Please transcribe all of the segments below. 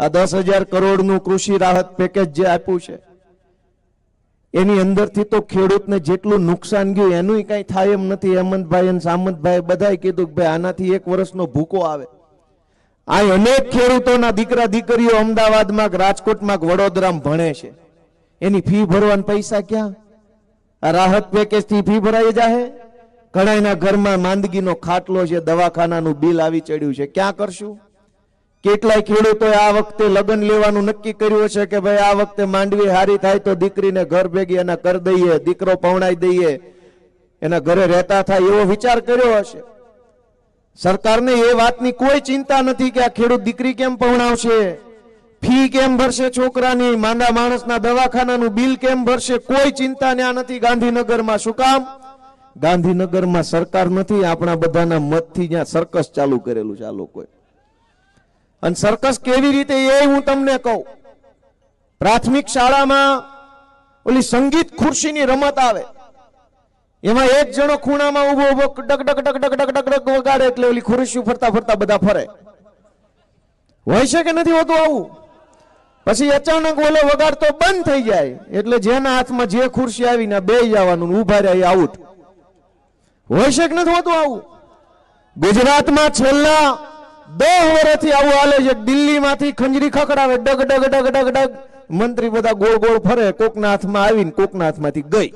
આ દસ હજાર કરોડનું કૃષિ રાહત પેકેજ જે આપ્યું છે, એની અંદરથી તો ખેડૂતને જેટલું નુકસાન ગયું એનું કઈ થાય એમ નથી. હેમંતભાઈ અને સામંતભાઈ બધાએ કીધું કે ભાઈ, આનાથી એક વર્ષનો ભૂકો આવે. આ અનેક ખેડૂતોના દીકરા દીકરીઓ અમદાવાદમાં રાજકોટમાં વડોદરામાં ભણે છે. એની ફી ભરવાના પૈસા ક્યાં? આ રાહત પેકેજથી ફી ભરાઈ જાહે? ઘણાના ઘરમાં માંદગીનો ખાટલો છે, દવાખાનાનું બિલ આવી ચડ્યું છે. ક્યાં કરશું? કેટલાય ખેડૂતોએ આ વખતે લગ્ન લેવાનું નક્કી કર્યું છે કે ભાઈ આ વખતે માંડવી હારી થાય તો દીકરીને ઘર ભેગી એના કરી દઈએ, દીકરો પવણાઈ દઈએ, એના ઘરે રહેતા થાય એવો વિચાર કર્યો હશે. સરકારને એ વાતની કોઈ ચિંતા નથી કે આ ખેડૂત દીકરી કેમ પવણાવશે ફી કેમ ભરશે છોકરાની? માંદા માણસના દવાખાનાનું બિલ કેમ ભરશે? કોઈ ચિંતા ત્યાં નથી ગાંધીનગરમાં. શું કામ? ગાંધીનગરમાં સરકાર નથી, આપણા બધાના મતથી જ્યાં સર્કસ ચાલુ કરેલું છે આ લોકોએ. અને સર્કસ કેવી રીતે એ હું તમને કહું. પ્રાથમિક શાળામાં ઓલી સંગીત ખુરશીની રમત આવે. એમાં એક જણો ખૂણામાં ઊભો ઊભો ડક ડક ડક ડક ડક ડક ડક વગાડે એટલે ઓલી ખુરશી ફરતા ફરતા બધા ફરે. હોય છે કે નથી હોતું આવું? પછી અચાનક ઓલો વગાડતો બંધ થઈ જાય. એટલે જેના હાથમાં જે ખુરશી આવીને બે જવાનું ઊભા રહ્યા આઉટ હોય છે કે નથી હોતું આવું? ગુજરાતમાં છેલ્લા દસ વર્ષથી આવું હાલે છે, દિલ્હીમાંથી ખંજરી ખખડાવે, ડગ ડગ ડગ ડગ ડગ. મંત્રી બધા ગોળ ગોળ ફરે, કોકના હાથમાં આવીને કોકના હાથમાંથી ગઈ.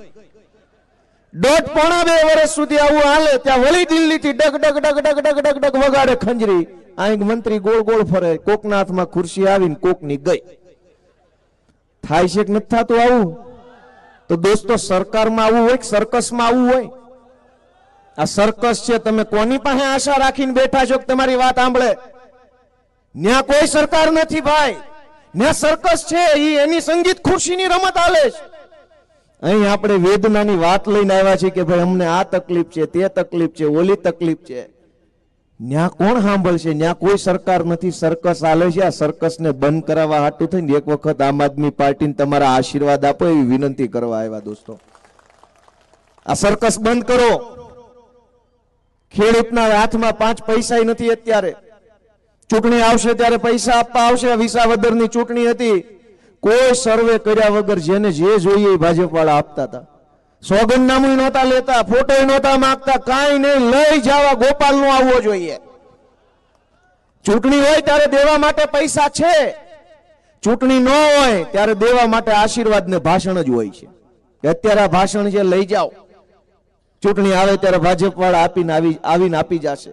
દોઢ પોણા બે વર્ષ સુધી આવું હાલે, ત્યાં વળી દિલ્હીથી ડગ ડગ ડગ ડગ ડગ ડગ ડગ વગાડે ખંજરી. અહીં મંત્રી ગોળ ગોળ ફરે, કોકના હાથમાં ખુરશી આવીને કોકની ગઈ. થાય છે કે નથી થતું આવું? તો દોસ્તો, સરકારમાં આવું હોય કે સર્કસમાં આવું હોય? આ સર્કસ છે, તમે કોની પાસે આશા રાખીને બેઠા છો તમારી વાત સાંભળે? ન્યા કોઈ સરકાર નથી ભાઈ. ન્યા સર્કસ છે એ એની સંગીત ખુરશીની રમત આલે છે. અહીં આપણે વેદનાની વાત લઈને આવ્યા છીએ કે ભાઈ અમને આ તકલીફ છે, તે તકલીફ છે, ઓલી તકલીફ છે. ન્યા કોણ સાંભળશે? ન્યા કોઈ સરકાર નથી. સર્કસ આલે છે, આ સર્કસને બંધ કરાવવા હાટું થઈને એક વખત આમ આદમી પાર્ટીને તમારા આશીર્વાદ આપો એવી વિનંતી કરવા આવ્યા દોસ્તો. આ સર્કસ બંધ કરો. ખેડૂતના હાથમાં પાંચ પૈસા નથી અત્યારે. ચૂંટણી આવશે ત્યારે પૈસા આપવા આવશે. વિસાવદરની ચૂંટણી હતી. કોઈ સર્વે કર્યા વગર જેને જે જોઈએ એ ભાજપ વાળા આપતા હતા. સોગંદનામું નહોતા લેતા ફોટો નહોતા માંગતા, કાંઈ નહીં, લઈ જવા ગોપાલ નો આવવો જોઈએ. ચૂંટણી હોય ત્યારે દેવા માટે પૈસા છે. ચૂંટણી ન હોય ત્યારે દેવા માટે આશીર્વાદ ને ભાષણ જ હોય છે. અત્યારે આ ભાષણ છે, લઈ જાઓ. ચૂંટણી આવે ત્યારે ભાજપ વાળા આપીને આવી આવીને આપી જશે.